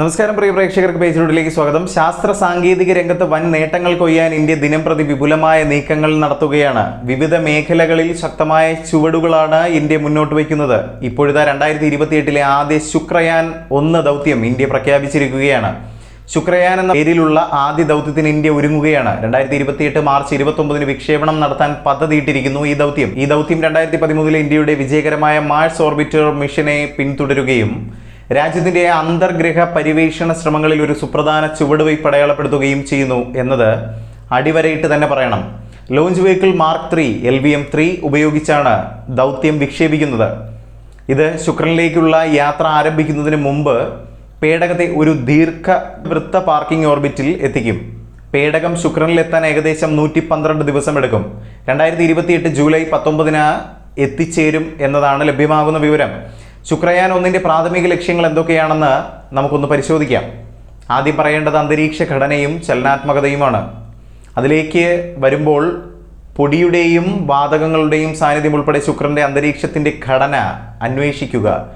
നമസ്കാരം പ്രിയ പ്രേക്ഷകർക്ക് പേജിലൂട്ടിലേക്ക് സ്വാഗതം. ശാസ്ത്ര സാങ്കേതിക രംഗത്ത് വൻ നേട്ടങ്ങൾ കൊയ്യാൻ ഇന്ത്യ ദിനം പ്രതി വിപുലമായ നീക്കങ്ങൾ നടത്തുകയാണ്. വിവിധ മേഖലകളിൽ ശക്തമായ ചുവടുകളാണ് ഇന്ത്യ മുന്നോട്ട് വയ്ക്കുന്നത്. ഇപ്പോഴത്തെ രണ്ടായിരത്തി ഇരുപത്തിയെട്ടിലെ ആദ്യ ശുക്രയാൻ ഒന്ന് ദൗത്യം ഇന്ത്യ പ്രഖ്യാപിച്ചിരിക്കുകയാണ്. ശുക്രയാൻ എന്ന പേരിലുള്ള ആദ്യ ദൗത്യത്തിന് ഇന്ത്യ ഒരുങ്ങുകയാണ്. രണ്ടായിരത്തി ഇരുപത്തിയെട്ട് മാർച്ച് ഇരുപത്തി ഒമ്പതിന് വിക്ഷേപണം നടത്താൻ പദ്ധതിയിട്ടിരിക്കുന്നു ഈ ദൗത്യം. ഈ ദൗത്യം രണ്ടായിരത്തി പതിമൂന്നിലെ ഇന്ത്യയുടെ വിജയകരമായ മാഴ്സ് ഓർബിറ്റർ മിഷനെ പിന്തുടരുകയും രാജ്യത്തിന്റെ അന്തർഗ്രഹ പരിവേഷണ ശ്രമങ്ങളിൽ ഒരു സുപ്രധാന ചുവടുവയ്പ് അടയാളപ്പെടുത്തുകയും ചെയ്യുന്നു എന്നത് അടിവരയിട്ട് തന്നെ പറയണം. Launch vehicle mark three L V M three ഉപയോഗിച്ചാണ് ദൗത്യം വിക്ഷേപിക്കുന്നത്. ഇത് ശുക്രനിലേക്കുള്ള യാത്ര ആരംഭിക്കുന്നതിന് മുമ്പ് പേടകത്തെ ഒരു ദീർഘ വൃത്ത പാർക്കിംഗ് ഓർബിറ്റിൽ എത്തിക്കും. പേടകം ശുക്രനിലെത്താൻ ഏകദേശം നൂറ്റി പന്ത്രണ്ട് ദിവസം എടുക്കും രണ്ടായിരത്തി ഇരുപത്തിയെട്ട് ജൂലൈ പത്തൊമ്പതിന് എത്തിച്ചേരും എന്നതാണ് ലഭ്യമാകുന്ന വിവരം. ശുക്രയാൻ ഒന്നിന്റെ പ്രാഥമിക ലക്ഷ്യങ്ങൾ എന്തൊക്കെയാണെന്ന് നമുക്കൊന്ന് പരിശോധിക്കാം. ആദ്യം പറയേണ്ടത് അന്തരീക്ഷ ഘടനയും ചലനാത്മകതയുമാണ്. അതിലേക്ക് വരുമ്പോൾ പൊടിയുടെയും വാതകങ്ങളുടെയും സാന്നിധ്യം ഉൾപ്പെടെ ശുക്രന്റെ അന്തരീക്ഷത്തിന്റെ ഘടന അന്വേഷിക്കുക.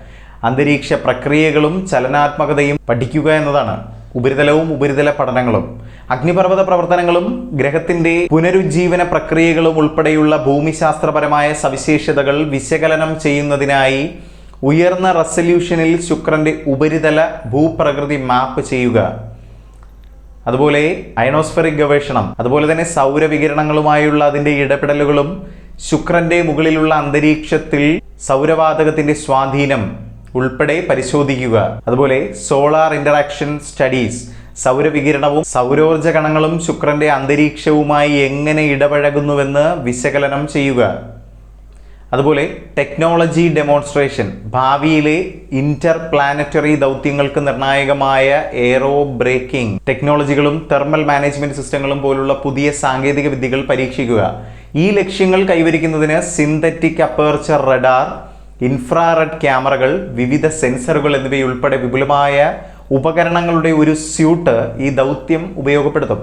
അന്തരീക്ഷ പ്രക്രിയകളും ചലനാത്മകതയും പഠിക്കുക എന്നതാണ്. ഉപരിതലവും ഉപരിതല പഠനങ്ങളും. അഗ്നിപർവത പ്രവർത്തനങ്ങളും ഗ്രഹത്തിന്റെ പുനരുജ്ജീവന പ്രക്രിയകളും ഉൾപ്പെടെയുള്ള ഭൂമിശാസ്ത്രപരമായ സവിശേഷതകൾ വിശകലനം ചെയ്യുന്നതിനായി ഉയർന്ന റെസല്യൂഷനിൽ ശുക്രന്റെ ഉപരിതല ഭൂപ്രകൃതി മാപ്പ് ചെയ്യുക. അതുപോലെ അയനോസ്ഫറിക് ഗവേഷണം അതുപോലെ തന്നെ സൗരവികിരണങ്ങളുമായുള്ള അതിന്റെ ഇടപെടലുകളും ശുക്രന്റെ മുകളിലുള്ള അന്തരീക്ഷത്തിൽ സൗരവാതകത്തിന്റെ സ്വാധീനം ഉൾപ്പെടെ പരിശോധിക്കുക. അതുപോലെ സോളാർ ഇന്ററാക്ഷൻ സ്റ്റഡീസ് സൗരവികിരണവും സൗരോർജ കണങ്ങളും ശുക്രന്റെ അന്തരീക്ഷവുമായി എങ്ങനെ ഇടപഴകുന്നുവെന്ന് വിശകലനം ചെയ്യുക. അതുപോലെ ടെക്നോളജി ഡെമോൺസ്ട്രേഷൻ ഭാവിയിലെ ഇന്റർ പ്ലാനറ്ററി ദൗത്യങ്ങൾക്ക് നിർണായകമായ എയറോ ബ്രേക്കിംഗ് ടെക്നോളജികളും തെർമൽ മാനേജ്മെന്റ് സിസ്റ്റങ്ങളും പോലുള്ള പുതിയ സാങ്കേതിക വിദ്യകൾ പരീക്ഷിക്കുക. ഈ ലക്ഷ്യങ്ങൾ കൈവരിക്കുന്നതിന് സിന്തറ്റിക് അപ്പേർച്ചർ റഡാർ ഇൻഫ്രാറെഡ് ക്യാമറകൾ വിവിധ സെൻസറുകൾ എന്നിവയുൾപ്പെടെ വിപുലമായ ഉപകരണങ്ങളുടെ ഒരു സ്യൂട്ട് ഈ ദൗത്യം ഉപയോഗപ്പെടുത്തും.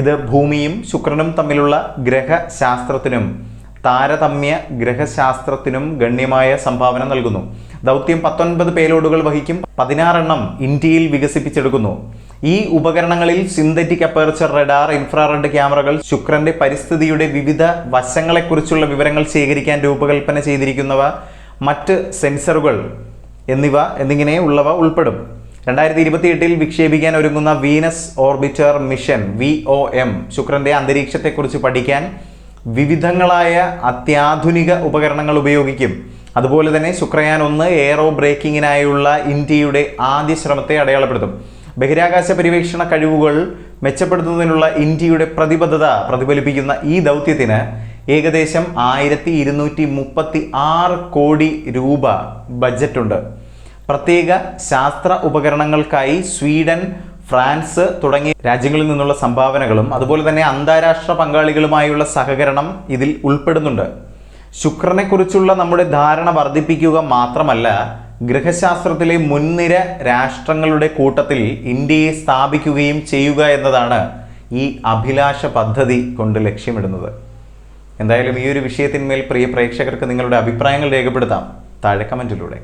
ഇത് ഭൂമിയും ശുക്രനും തമ്മിലുള്ള ഗ്രഹശാസ്ത്രത്തിനും താരതമ്യ ഗ്രഹശാസ്ത്രത്തിനും ഗണ്യമായ സംഭാവന നൽകുന്നു. ദൗത്യം പത്തൊൻപത് പേലോഡുകൾ വഹിക്കും. പതിനാറെണ്ണം ഇന്ത്യയിൽ വികസിപ്പിച്ചെടുക്കുന്നു. ഈ ഉപകരണങ്ങളിൽ സിന്തറ്റിക് അപ്പേർച്ചർ റഡാർ ഇൻഫ്രാറെഡ് ക്യാമറകൾ ശുക്രന്റെ പരിസ്ഥിതിയുടെ വിവിധ വശങ്ങളെക്കുറിച്ചുള്ള വിവരങ്ങൾ ശേഖരിക്കാൻ രൂപകൽപ്പന ചെയ്തിരിക്കുന്നവ മറ്റ് സെൻസറുകൾ എന്നിവ എന്നിങ്ങനെ ഉള്ളവ ഉൾപ്പെടും. രണ്ടായിരത്തി ഇരുപത്തി എട്ടിൽ വിക്ഷേപിക്കാൻ ഒരുങ്ങുന്ന Venus orbiter mission V O M ശുക്രന്റെ അന്തരീക്ഷത്തെക്കുറിച്ച് പഠിക്കാൻ വിവിധങ്ങളായ അത്യാധുനിക ഉപകരണങ്ങൾ ഉപയോഗിക്കും. അതുപോലെ തന്നെ ശുക്രയാൻ ഒന്ന് എയറോ ബ്രേക്കിങ്ങിനായുള്ള ഇന്ത്യയുടെ ആദ്യ ശ്രമത്തെ അടയാളപ്പെടുത്തും. ബഹിരാകാശ പരിവേഷണ കഴിവുകൾ മെച്ചപ്പെടുത്തുന്നതിനുള്ള ഇന്ത്യയുടെ പ്രതിബദ്ധത പ്രതിഫലിപ്പിക്കുന്ന ഈ ദൗത്യത്തിന് ഏകദേശം ആയിരത്തി ഇരുന്നൂറ്റി മുപ്പത്തി ആറ് കോടി രൂപ ബജറ്റുണ്ട്. പ്രത്യേക ശാസ്ത്ര ഉപകരണങ്ങൾക്കായി സ്വീഡൻ ഫ്രാൻസ് തുടങ്ങിയ രാജ്യങ്ങളിൽ നിന്നുള്ള സംഭാവനകളും അതുപോലെ തന്നെ അന്താരാഷ്ട്ര പങ്കാളികളുമായുള്ള സഹകരണം ഇതിൽ ഉൾപ്പെടുന്നുണ്ട്. ശുക്രനെക്കുറിച്ചുള്ള നമ്മുടെ ധാരണ വർദ്ധിപ്പിക്കുക മാത്രമല്ല ഗ്രഹശാസ്ത്രത്തിലെ മുൻനിര രാഷ്ട്രങ്ങളുടെ കൂട്ടത്തിൽ ഇന്ത്യയെ സ്ഥാപിക്കുകയും ചെയ്യുക എന്നതാണ് ഈ അഭിലാഷ പദ്ധതി കൊണ്ട് ലക്ഷ്യമിടുന്നത്. എന്തായാലും ഈ ഒരു വിഷയത്തിന്മേൽ പ്രിയ പ്രേക്ഷകർക്ക് നിങ്ങളുടെ അഭിപ്രായങ്ങൾ രേഖപ്പെടുത്താം. താഴെ കമന്റിലൂടെ